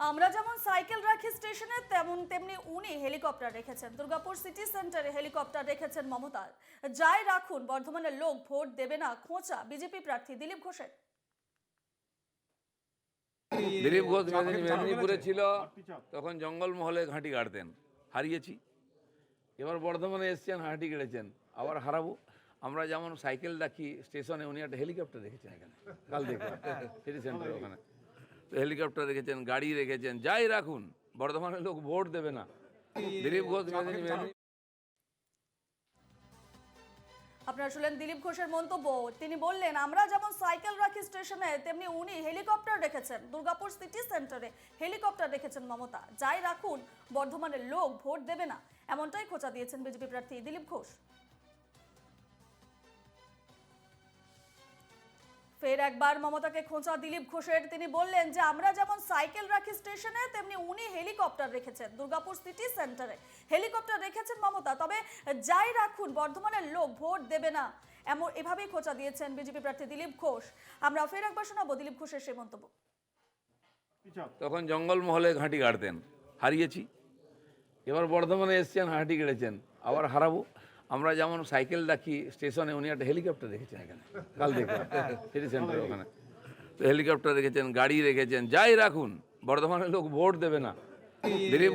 আমরা যেমন সাইকেল রাখি স্টেশনে তেমন তেমনি উনি হেলিকপ্টার রেখেছেন। দুর্গাপুর সিটি সেন্টারে হেলিকপ্টার রেখেছেন মমতার যাই রাখুন বর্ধমানের লোক ভোট দেবে না খোঁচা। বিজেপি প্রার্থী দিলীপ ঘোষের। দিলীপ ঘোষ মেদিনীপুরে ছিল তখন জঙ্গলমহলে ঘাঁটি গাড়তেন। হারিয়েছি। এবার বর্ধমানে এসছেন হাঁটি গেড়েছেন আবার হারাবো। আমরা যেমন সাইকেল রাখি স্টেশনে উনি একটা হেলিকপ্টার রেখেছেন এখানে। কাল দেখলাম সিটি সেন্টারে ওখানে। হেলিকপ্টার রেখেছেন গাড়ি রেখেছেন যাই রাখুন বর্ধমানের লোক ভোট দেবে না। দিলীপ ঘোষ আপনারা শুনলেন দিলীপ ঘোষের মন্তব্য। তিনি বললেন আমরা যেমন সাইকেল রাখি স্টেশনে তেমনি উনি হেলিকপ্টার রেখেছেন। দুর্গাপুর সিটি সেন্টারে হেলিকপ্টার রেখেছেন মমতা। যাই রাখুন বর্ধমানের লোক ভোট দেবে না। এমনটাই খোঁচা দিয়েছেন বিজেপি প্রার্থী দিলীপ ঘোষ। ফের একবার মমতাকে খোঁচা দিলীপ ঘোষের। তিনি বললেন যে, আমরা যেমন সাইকেল রাখি স্টেশনে, তেমনি উনি হেলিকপ্টার রেখেছেন দুর্গাপুর সিটি সেন্টারে। হেলিকপ্টার রেখেছেন মমতা, তবে যাই রাখুন, বর্ধমানের লোক ভোট দেবে না। এমন, এভাবেই খোঁচা দিয়েছেন বিজেপি প্রার্থী দিলীপ ঘোষ। আমরা ফের একবার শোনাবো দিলীপ ঘোষের সেই মন্তব্য। তখন জঙ্গলমহলে ঘাঁটি গাড়তেন। হারিয়েছি। এবার বর্ধমানে এসছেন হাঁটি গেড়েছেন আবার হারাবো। আমরা যেমন সাইকেল রাখি, স্টেশনে উনি একটা হেলিকপ্টার রেখেছেন এখানে, কাল দেখলাম, সিটি ওখানে। তো হেলিকপ্টার রেখেছেন, গাড়ি রেখেছেন, যাই রাখুন, বর্ধমানের লোক ভোট দেবে না। দিলীপ